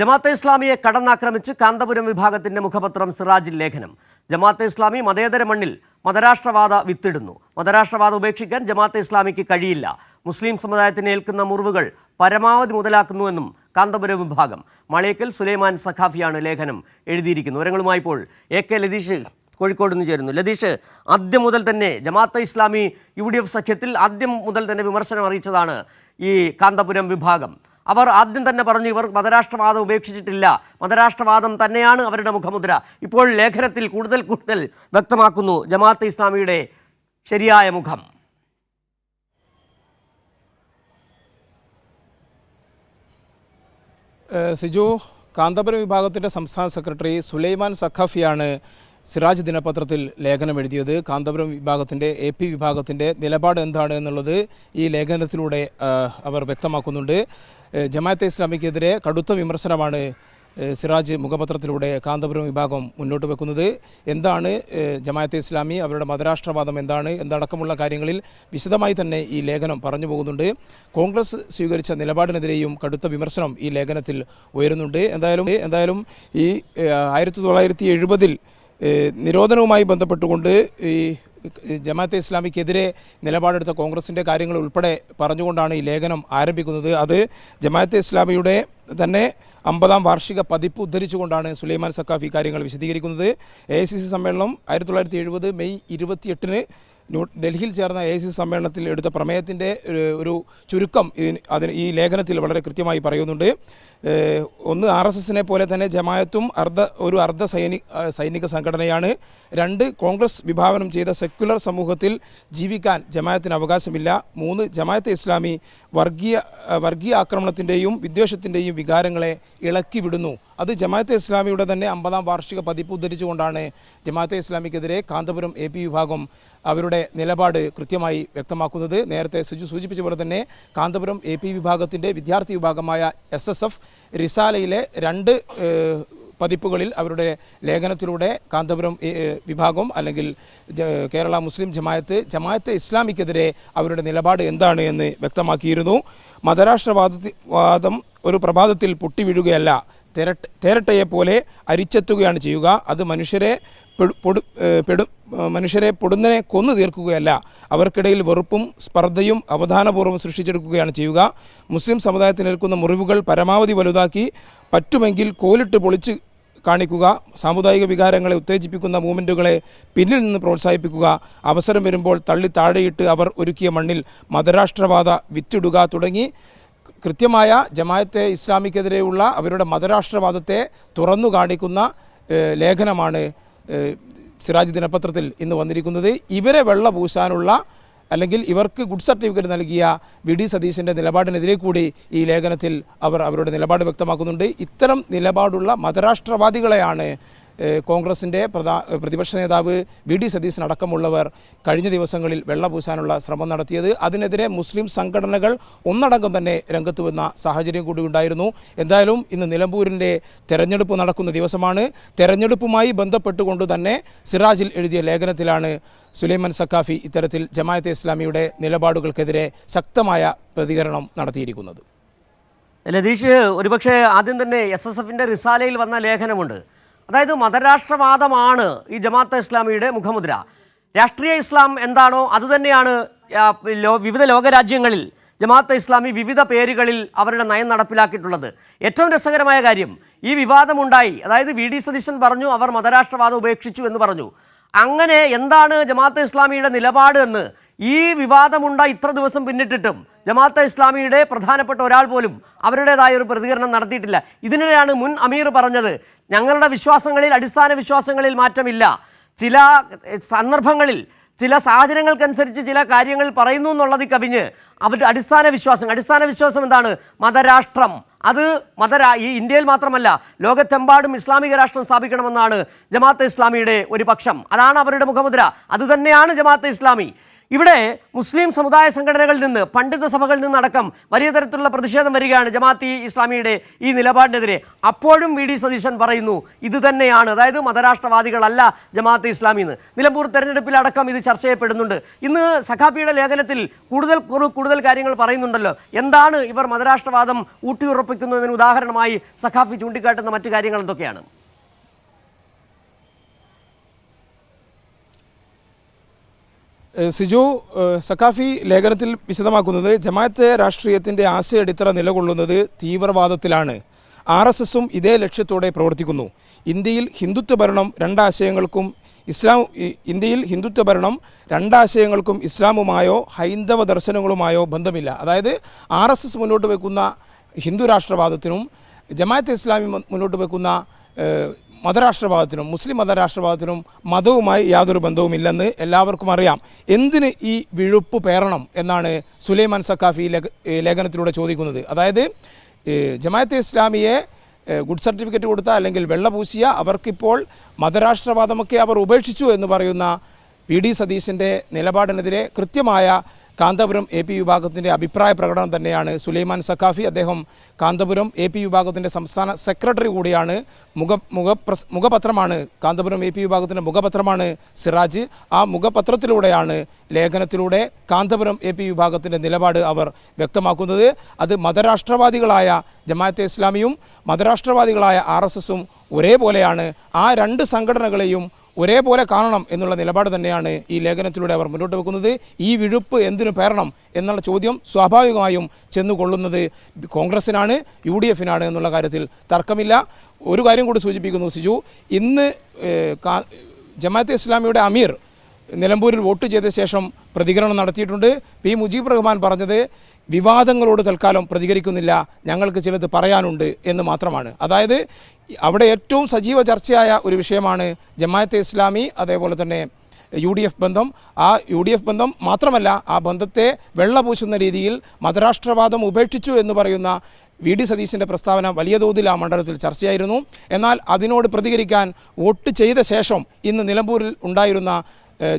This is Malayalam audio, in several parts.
ജമാഅത്തെ ഇസ്ലാമിയെ കടന്നാക്രമിച്ച് കാന്തപുരം വിഭാഗത്തിന്റെ മുഖപത്രം സിറാജിൽ ലേഖനം. ജമാഅത്തെ ഇസ്ലാമി മതേതര മണ്ണിൽ മതരാഷ്ട്രവാദ വിത്തിടുന്നു. മതരാഷ്ട്രവാദം ഉപേക്ഷിക്കാൻ ജമാഅത്തെ ഇസ്ലാമിക്ക് കഴിയില്ല. മുസ്ലിം സമുദായത്തിന് ഏൽക്കുന്ന മുറിവുകൾ പരമാവധി മുതലാക്കുന്നുവെന്നും കാന്തപുരം വിഭാഗം. മളയക്കൽ സുലൈമാൻ സഖാഫിയാണ് ലേഖനം എഴുതിയിരിക്കുന്നത്. വിവരങ്ങളുമായി ഇപ്പോൾ എ കെ ലതീഷ് കോഴിക്കോട് നിന്ന് ചേരുന്നു. ലതീഷ് ആദ്യം മുതൽ തന്നെ ജമാഅത്തെ ഇസ്ലാമി യു സഖ്യത്തിൽ ആദ്യം മുതൽ തന്നെ വിമർശനം അറിയിച്ചതാണ് ഈ കാന്തപുരം വിഭാഗം. അവർ ആദ്യം തന്നെ പറഞ്ഞു ഇവർ മതരാഷ്ട്രവാദം ഉപേക്ഷിച്ചിട്ടില്ല. മതരാഷ്ട്രവാദം തന്നെയാണ് അവരുടെ മുഖമുദ്ര. ഇപ്പോൾ ലേഖനത്തിൽ കൂടുതൽ കൂടുതൽ വ്യക്തമാക്കുന്നു ജമാഅത്ത് ഇസ്ലാമിയുടെ ശരിയായ മുഖം. സിജു കാന്തപുരം വിഭാഗത്തിന്റെ സംസ്ഥാന സെക്രട്ടറി സുലൈമാൻ സഖാഫിയാണ് സിറാജ് ദിനപത്രത്തിൽ ലേഖനം എഴുതിയത് കാന്തപുരം വിഭാഗത്തിന്റെ എ പി വിഭാഗത്തിന്റെ നിലപാട് എന്താണ് എന്നുള്ളത് ഈ ലേഖനത്തിലൂടെ അവർ വ്യക്തമാക്കുന്നുണ്ട്. ജമാഅത്തെ ഇസ്ലാമിക്കെതിരെ കടുത്ത വിമർശനമാണ് സിറാജ് മുഖപത്രത്തിലൂടെ കാന്തപുരം വിഭാഗം മുന്നോട്ട് വെക്കുന്നത്. എന്താണ് ജമാഅത്തെ ഇസ്ലാമി അവരുടെ മതരാഷ്ട്രവാദം എന്താണ് എന്തടക്കമുള്ള കാര്യങ്ങളിൽ വിശദമായി തന്നെ ഈ ലേഖനം പറഞ്ഞു പോകുന്നുണ്ട്. കോൺഗ്രസ് സ്വീകരിച്ച നിലപാടിനെതിരെയും കടുത്ത വിമർശനം ഈ ലേഖനത്തിൽ ഉയരുന്നുണ്ട്. എന്തായാലും എന്തായാലും ഈ ആയിരത്തി തൊള്ളായിരത്തി എഴുപതിൽ നിരോധനവുമായി ബന്ധപ്പെട്ടുകൊണ്ട് ഈ ജമാഅത്തെ ഇസ്ലാമിക്കെതിരെ നിലപാടെടുത്ത കോൺഗ്രസിന്റെ കാര്യങ്ങൾ ഉൾപ്പെടെ പറഞ്ഞുകൊണ്ടാണ് ഈ ലേഖനം ആരംഭിക്കുന്നത്. അത് ജമാഅത്തെ ഇസ്ലാമിയുടെ തന്നെ അമ്പതാം വാർഷിക പതിപ്പ് ഉദ്ധരിച്ചുകൊണ്ടാണ് സുലൈമാൻ സക്കാഫ് ഈ കാര്യങ്ങൾ വിശദീകരിക്കുന്നത്. എ സമ്മേളനം ആയിരത്തി തൊള്ളായിരത്തി മെയ് ഇരുപത്തിയെട്ടിന് ഡൽഹിയിൽ ചേർന്ന എ സമ്മേളനത്തിൽ എടുത്ത പ്രമേയത്തിന്റെ ഒരു ചുരുക്കം ഇതിന് അതിന് ഈ ലേഖനത്തിൽ വളരെ കൃത്യമായി പറയുന്നുണ്ട്. ഒന്ന് ആർ എസ് എസിനെ പോലെ തന്നെ ജമായത്തും അർദ്ധ ഒരു അർദ്ധ സൈനിക സൈനിക സംഘടനയാണ്. രണ്ട് കോൺഗ്രസ് വിഭാവനം ചെയ്ത സെക്യുലർ സമൂഹത്തിൽ ജീവിക്കാൻ ജമായത്തിന് അവകാശമില്ല. മൂന്ന് ജമായത്തെ ഇസ്ലാമി വർഗീയ വർഗീയ ആക്രമണത്തിന്റെയും വിദ്വേഷത്തിന്റെയും വികാരങ്ങളെ ഇളക്കി വിടുന്നു അത് ജമാഅത്തെ ഇസ്ലാമിയുടെ തന്നെ അമ്പതാം വാർഷിക പതിപ്പ് ഉദ്ധരിച്ചുകൊണ്ടാണ് ജമാഅത്തെ ഇസ്ലാമിക്കെതിരെ കാന്തപുരം എ പി വിഭാഗം അവരുടെ നിലപാട് കൃത്യമായി വ്യക്തമാക്കുന്നത്. നേരത്തെ സുജു സൂചിപ്പിച്ച പോലെ തന്നെ കാന്തപുരം എ പി വിഭാഗത്തിന്റെ വിദ്യാർത്ഥി വിഭാഗമായ എസ് എസ് എഫ് റിസാലയിലെ രണ്ട് പതിപ്പുകളിൽ അവരുടെ ലേഖനത്തിലൂടെ കാന്തപുരം വിഭാഗം അല്ലെങ്കിൽ കേരള മുസ്ലിം ജമായത്ത് ജമായത്തെ ഇസ്ലാമിക്കെതിരെ അവരുടെ നിലപാട് എന്താണ് എന്ന് വ്യക്തമാക്കിയിരുന്നു. മതരാഷ്ട്രവാദ വാദം ഒരു പ്രഭാതത്തിൽ പൊട്ടിവീഴുകയല്ല. തെരട്ട തേരട്ടയെ പോലെ അരിച്ചെത്തുകയാണ് ചെയ്യുക. അത് മനുഷ്യരെ പെടു- പൊടു മനുഷ്യരെ പൊടുന്നനെ കൊന്നു തീർക്കുകയല്ല. അവർക്കിടയിൽ വെറുപ്പും സ്പർദ്ധയും അവധാനപൂർവം സൃഷ്ടിച്ചെടുക്കുകയാണ് ചെയ്യുക. മുസ്ലിം സമുദായത്തിന് നിൽക്കുന്ന മുറിവുകൾ പരമാവധി വലുതാക്കി പറ്റുമെങ്കിൽ കോലിട്ട് പൊളിച്ച് കാണിക്കുക. സാമുദായിക വികാരങ്ങളെ ഉത്തേജിപ്പിക്കുന്ന മൂവ്മെന്റുകളെ പിന്നിൽ നിന്ന് പ്രോത്സാഹിപ്പിക്കുക. അവസരം വരുമ്പോൾ തള്ളി താഴെയിട്ട് അവർ ഒരുക്കിയ മണ്ണിൽ മതരാഷ്ട്രവാദ വിറ്റിടുക തുടങ്ങി കൃത്യമായ ജമായത്തെ ഇസ്ലാമിക്കെതിരെയുള്ള അവരുടെ മതരാഷ്ട്രവാദത്തെ തുറന്നു കാണിക്കുന്ന ലേഖനമാണ് സിറാജ് ദിനപത്രത്തിൽ ഇന്ന് വന്നിരിക്കുന്നത്. ഇവരെ വെള്ള പൂശാനുള്ള അല്ലെങ്കിൽ ഇവർക്ക് ഗുഡ് സർട്ടിഫിക്കറ്റ് നൽകിയ വി ഡി സതീശന്റെ നിലപാടിനെതിരെ കൂടി ഈ ലേഖനത്തിൽ അവർ അവരുടെ നിലപാട് വ്യക്തമാക്കുന്നുണ്ട്. ഇത്തരം നിലപാടുള്ള മതരാഷ്ട്രവാദികളെയാണ് കോൺഗ്രസിന്റെ പ്രധാ പ്രതിപക്ഷ നേതാവ് വി ഡി സതീശൻ അടക്കമുള്ളവർ കഴിഞ്ഞ ദിവസങ്ങളിൽ വെള്ളപൂശാനുള്ള ശ്രമം നടത്തിയത്. അതിനെതിരെ മുസ്ലിം സംഘടനകൾ ഒന്നടങ്കം തന്നെ രംഗത്ത് വന്ന സാഹചര്യം കൂടി ഉണ്ടായിരുന്നു. എന്തായാലും ഇന്ന് നിലമ്പൂരിന്റെ തെരഞ്ഞെടുപ്പ് നടക്കുന്ന ദിവസമാണ്. തെരഞ്ഞെടുപ്പുമായി ബന്ധപ്പെട്ടുകൊണ്ട് തന്നെ സിറാജിൽ എഴുതിയ ലേഖനത്തിലാണ് സുലൈമാൻ സക്കാഫി ഇത്തരത്തിൽ ജമായത്തെ ഇസ്ലാമിയുടെ നിലപാടുകൾക്കെതിരെ ശക്തമായ പ്രതികരണം നടത്തിയിരിക്കുന്നത്. ലതീഷ് ഒരുപക്ഷെ ആദ്യം തന്നെ എസ് എസ് എഫിന്റെ റിസാലയിൽ വന്ന ലേഖനമുണ്ട്. അതായത് മതരാഷ്ട്രവാദമാണ് ഈ ജമാഅത്ത് ഇസ്ലാമിയുടെ മുഖമുദ്ര. രാഷ്ട്രീയ ഇസ്ലാം എന്താണോ അതുതന്നെയാണ് തന്നെയാണ് വിവിധ ലോകരാജ്യങ്ങളിൽ ജമാഅത്ത് ഇസ്ലാമി വിവിധ പേരുകളിൽ അവരുടെ നയം നടപ്പിലാക്കിയിട്ടുള്ളത്. ഏറ്റവും രസകരമായ കാര്യം ഈ വിവാദമുണ്ടായി. അതായത് വി ഡി സതീശൻ പറഞ്ഞു അവർ മതരാഷ്ട്രവാദം ഉപേക്ഷിച്ചു എന്ന് പറഞ്ഞു. അങ്ങനെ എന്താണ് ജമാഅത്തെ ഇസ്ലാമിയുടെ നിലപാട് എന്ന് ഈ വിവാദമുണ്ടായി ഇത്ര ദിവസം പിന്നിട്ടിട്ടും ജമാഅത്തെ ഇസ്ലാമിയുടെ പ്രധാനപ്പെട്ട ഒരാൾ പോലും അവരുടേതായ ഒരു പ്രതികരണം നടത്തിയിട്ടില്ല. ഇതിനിടെയാണ് മുൻ അമീർ പറഞ്ഞത് ഞങ്ങളുടെ വിശ്വാസങ്ങളിൽ അടിസ്ഥാന വിശ്വാസങ്ങളിൽ മാറ്റമില്ല. ചില സന്ദർഭങ്ങളിൽ ചില സാഹചര്യങ്ങൾക്കനുസരിച്ച് ചില കാര്യങ്ങൾ പറയുന്നു എന്നുള്ളത് കവിഞ്ഞ് അവരുടെ അടിസ്ഥാന വിശ്വാസം അടിസ്ഥാന വിശ്വാസം എന്താണ്? മതരാഷ്ട്രം. അത് മതരാ ഈ ഇന്ത്യയിൽ മാത്രമല്ല ലോകത്തെമ്പാടും ഇസ്ലാമിക രാഷ്ട്രം സ്ഥാപിക്കണമെന്നാണ് ജമാഅത്തെ ഇസ്ലാമിയുടെ ഒരു പക്ഷം. അതാണ് അവരുടെ മുഖമുദ്ര. അതുതന്നെയാണ് ജമാഅത്തെ ഇസ്ലാമി. ഇവിടെ മുസ്ലിം സമുദായ സംഘടനകളിൽ നിന്ന് പണ്ഡിത സഭകളിൽ നിന്നടക്കം വലിയ തരത്തിലുള്ള പ്രതിഷേധം വരികയാണ് ജമാഅത്തി ഇസ്ലാമിയുടെ ഈ നിലപാടിനെതിരെ. അപ്പോഴും വി. ഡി. സതീശൻ പറയുന്നു ഇത് തന്നെയാണ്. അതായത് മതരാഷ്ട്രവാദികളല്ല ജമാഅത്ത് ഇസ്ലാമി എന്ന്. നിലമ്പൂർ തെരഞ്ഞെടുപ്പിലടക്കം ഇത് ചർച്ച ചെയ്യപ്പെടുന്നുണ്ട്. ഇന്ന് സഖാബിയുടെ ലേഖനത്തിൽ കൂടുതൽ കൂടുതൽ കാര്യങ്ങൾ പറയുന്നുണ്ടല്ലോ. എന്താണ് ഇവർ മതരാഷ്ട്രവാദം ഊട്ടിയുറപ്പിക്കുന്നതിന് ഉദാഹരണമായി സഖാഫി ചൂണ്ടിക്കാട്ടുന്ന മറ്റു കാര്യങ്ങൾ എന്തൊക്കെയാണ്? സിജു സഖാഫി ലേഖനത്തിൽ വിശദമാക്കുന്നത് ജമാഅത്ത് രാഷ്ട്രീയത്തിന്റെ ആശയ അടിത്തറ നിലകൊള്ളുന്നത് തീവ്രവാദത്തിലാണ്. ആർ എസ് എസും ഇതേ ലക്ഷ്യത്തോടെ പ്രവർത്തിക്കുന്നു. ഇന്ത്യയിൽ ഹിന്ദുത്വ ഭരണം രണ്ടാശയങ്ങൾക്കും ഇസ്ലാം ഇന്ത്യയിൽ ഹിന്ദുത്വ ഭരണം രണ്ടാശയങ്ങൾക്കും ഇസ്ലാമുമായോ ഹൈന്ദവ ദർശനങ്ങളുമായോ ബന്ധമില്ല. അതായത് ആർ എസ് എസ് മുന്നോട്ട് വെക്കുന്ന ഹിന്ദു രാഷ്ട്രവാദത്തിനും ജമാഅത്ത് ഇസ്ലാമി മുന്നോട്ട് വെക്കുന്ന മതരാഷ്ട്രവാദത്തിനും മുസ്ലിം മതരാഷ്ട്രവാദത്തിനും മതവുമായി യാതൊരു ബന്ധവുമില്ലെന്ന് എല്ലാവർക്കും അറിയാം. എന്തിന് ഈ വിഴുപ്പ് പേറണം എന്നാണ് സുലൈമാൻ സക്കാഫി ലേഖനത്തിലൂടെ ചോദിക്കുന്നത്. അതായത് ജമാഅത്തെ ഇസ്ലാമിയെ ഗുഡ് സർട്ടിഫിക്കറ്റ് കൊടുത്ത അല്ലെങ്കിൽ വെള്ള പൂശിയ അവർക്കിപ്പോൾ മതരാഷ്ട്രവാദമൊക്കെ അവർ ഉപേക്ഷിച്ചു എന്ന് പറയുന്ന പി ഡി സതീശിന്റെ നിലപാടിനെതിരെ കൃത്യമായ കാന്തപുരം എ പി വിഭാഗത്തിന്റെ അഭിപ്രായ പ്രകടനം തന്നെയാണ് സുലൈമാൻ സഖാഫി. അദ്ദേഹം കാന്തപുരം എ പി വിഭാഗത്തിന്റെ സംസ്ഥാന സെക്രട്ടറി കൂടിയാണ്. മുഖ മുഖ മുഖപത്രമാണ് കാന്തപുരം എ പി വിഭാഗത്തിന്റെ മുഖപത്രമാണ് സിറാജ്. ആ മുഖപത്രത്തിലൂടെയാണ് ലേഖനത്തിലൂടെ കാന്തപുരം എ പി വിഭാഗത്തിന്റെ നിലപാട് അവർ വ്യക്തമാക്കുന്നത്. അത് മതരാഷ്ട്രവാദികളായ ജമാഅത്തെ ഇസ്ലാമിയും മതരാഷ്ട്രവാദികളായ ആർ എസ് എസും ഒരേപോലെയാണ്. ആ രണ്ട് സംഘടനകളെയും ഒരേപോലെ കാണണം എന്നുള്ള നിലപാട് തന്നെയാണ് ഈ ലേഖനത്തിലൂടെ അവർ മുന്നോട്ട് വെക്കുന്നത്. ഈ വിഴുപ്പ് എന്തിനു പേരണം എന്നുള്ള ചോദ്യം സ്വാഭാവികമായും ചെന്നുകൊള്ളുന്നത് കോൺഗ്രസിനാണ് യു ഡി എഫിനാണ് എന്നുള്ള കാര്യത്തിൽ തർക്കമില്ല. ഒരു കാര്യം കൂടി സൂചിപ്പിക്കുന്നു സിജു. ഇന്ന് ജമാഅത്ത് ഇസ്ലാമിയുടെ അമീർ നിലമ്പൂരിൽ വോട്ട് ചെയ്ത ശേഷം പ്രതികരണം നടത്തിയിട്ടുണ്ട്. പി മുജീബ് റഹ്മാൻ പറഞ്ഞത് വിവാദങ്ങളോട് തൽക്കാലം പ്രതികരിക്കുന്നില്ല. ഞങ്ങൾക്ക് ചിലത് പറയാനുണ്ട് എന്ന് മാത്രമാണ്. അതായത് അവിടെ ഏറ്റവും സജീവ ചർച്ചയായ ഒരു വിഷയമാണ് ജമായത്തെ ഇസ്ലാമി അതേപോലെ തന്നെ യു ഡി എഫ് ബന്ധം. ആ യു ഡി എഫ് ബന്ധം മാത്രമല്ല ആ ബന്ധത്തെ വെള്ളപൂശുന്ന രീതിയിൽ മതരാഷ്ട്രവാദം ഉപേക്ഷിച്ചു എന്ന് പറയുന്ന വി ഡി സതീശിന്റെ പ്രസ്താവന വലിയ തോതിൽ ആ മണ്ഡലത്തിൽ ചർച്ചയായിരുന്നു. എന്നാൽ അതിനോട് പ്രതികരിക്കാൻ വോട്ട് ചെയ്ത ശേഷം ഇന്ന് നിലമ്പൂരിൽ ഉണ്ടായിരുന്ന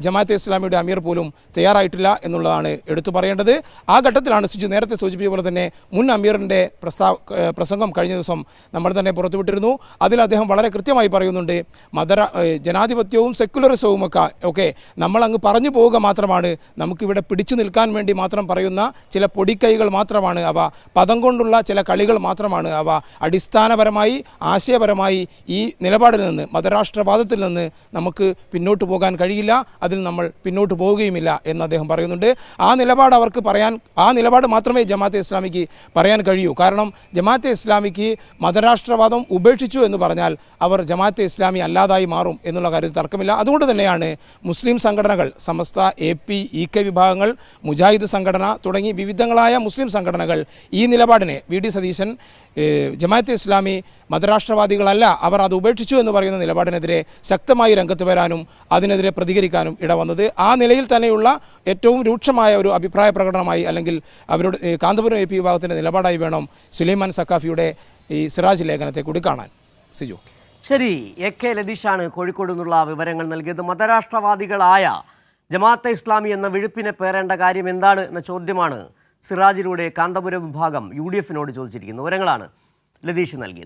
ജമാഅത്തെ ഇസ്ലാമിയുടെ അമീർ പോലും തയ്യാറായിട്ടില്ല എന്നുള്ളതാണ് എടുത്തു പറയേണ്ടത്. ആ ഘട്ടത്തിലാണ് സിജു നേരത്തെ സൂചിപ്പിച്ച പോലെ തന്നെ മുൻ അമീറിന്റെ പ്രസ്താവ പ്രസംഗം കഴിഞ്ഞ ദിവസം നമ്മൾ തന്നെ പുറത്തുവിട്ടിരുന്നു. അതിൽ അദ്ദേഹം വളരെ കൃത്യമായി പറയുന്നുണ്ട് മതര ജനാധിപത്യവും സെക്യുലറിസവും ഒക്കെ നമ്മൾ അങ്ങ് പറഞ്ഞു പോവുക മാത്രമാണ് നമുക്കിവിടെ പിടിച്ചു നിൽക്കാൻ വേണ്ടി മാത്രം പറയുന്ന ചില പൊടിക്കൈകൾ മാത്രമാണ് അവ പദം കൊണ്ടുള്ള ചില കളികൾ മാത്രമാണ് അവ അടിസ്ഥാനപരമായി ആശയപരമായി ഈ നിലപാടിൽ നിന്ന് മതരാഷ്ട്രവാദത്തിൽ നിന്ന് നമുക്ക് പിന്നോട്ട് പോകാൻ കഴിയില്ല. അതിൽ നമ്മൾ പിന്നോട്ട് പോവുകയുമില്ല എന്ന് അദ്ദേഹം പറയുന്നുണ്ട്. ആ നിലപാട് അവർക്ക് പറയാൻ ആ നിലപാട് മാത്രമേ ജമാഅത്തെ ഇസ്ലാമിക്ക് പറയാൻ കഴിയൂ. കാരണം ജമാഅത്തെ ഇസ്ലാമിക്ക് മതരാഷ്ട്രവാദം ഉപേക്ഷിച്ചു എന്ന് പറഞ്ഞാൽ അവർ ജമാഅത്തെ ഇസ്ലാമി അല്ലാതായി മാറും എന്നുള്ള കാര്യത്തിൽ തർക്കമില്ല. അതുകൊണ്ട് തന്നെയാണ് മുസ്ലിം സംഘടനകൾ Samastha A P E K വിഭാഗങ്ങൾ മുജാഹിദ് സംഘടന തുടങ്ങി വിവിധങ്ങളായ മുസ്ലിം സംഘടനകൾ ഈ നിലപാടിനെ വി ഡി സതീശൻ ജമാഅത്തെ ഇസ്ലാമി മതരാഷ്ട്രവാദികളല്ല അവർ അത് ഉപേക്ഷിച്ചു എന്ന് പറയുന്ന നിലപാടിനെതിരെ ശക്തമായി രംഗത്ത് വരാനും അതിനെതിരെ പ്രതികരിക്കാനും ഇടവന്നത് ആ നിലയിൽ തന്നെയുള്ള ഏറ്റവും രൂക്ഷമായ ഒരു അഭിപ്രായ പ്രകടനമായി അല്ലെങ്കിൽ അവരുടെ കാന്തപുരം എ പി വിഭാഗത്തിന്റെ നിലപാടായി വേണം സുലൈമാൻ സക്കാഫിയുടെ ഈ സിറാജ് ലേഖനത്തെ കൂടി കാണാൻ. സിജു. ശരി എ കെ ലതീഷാണ് കോഴിക്കോട് നിന്നുള്ള വിവരങ്ങൾ നൽകിയത്. മതരാഷ്ട്രവാദികളായ ജമാഅത്തെ ഇസ്ലാമി എന്ന വിഴുപ്പിനെ പേരേണ്ട കാര്യം എന്താണ് എന്ന ചോദ്യമാണ് സിറാജിലൂടെ കാന്തപുരം വിഭാഗം യു ഡി എഫിനോട് ചോദിച്ചിരിക്കുന്നത്. വിവരങ്ങളാണ് ലതീഷ് നൽകിയത്.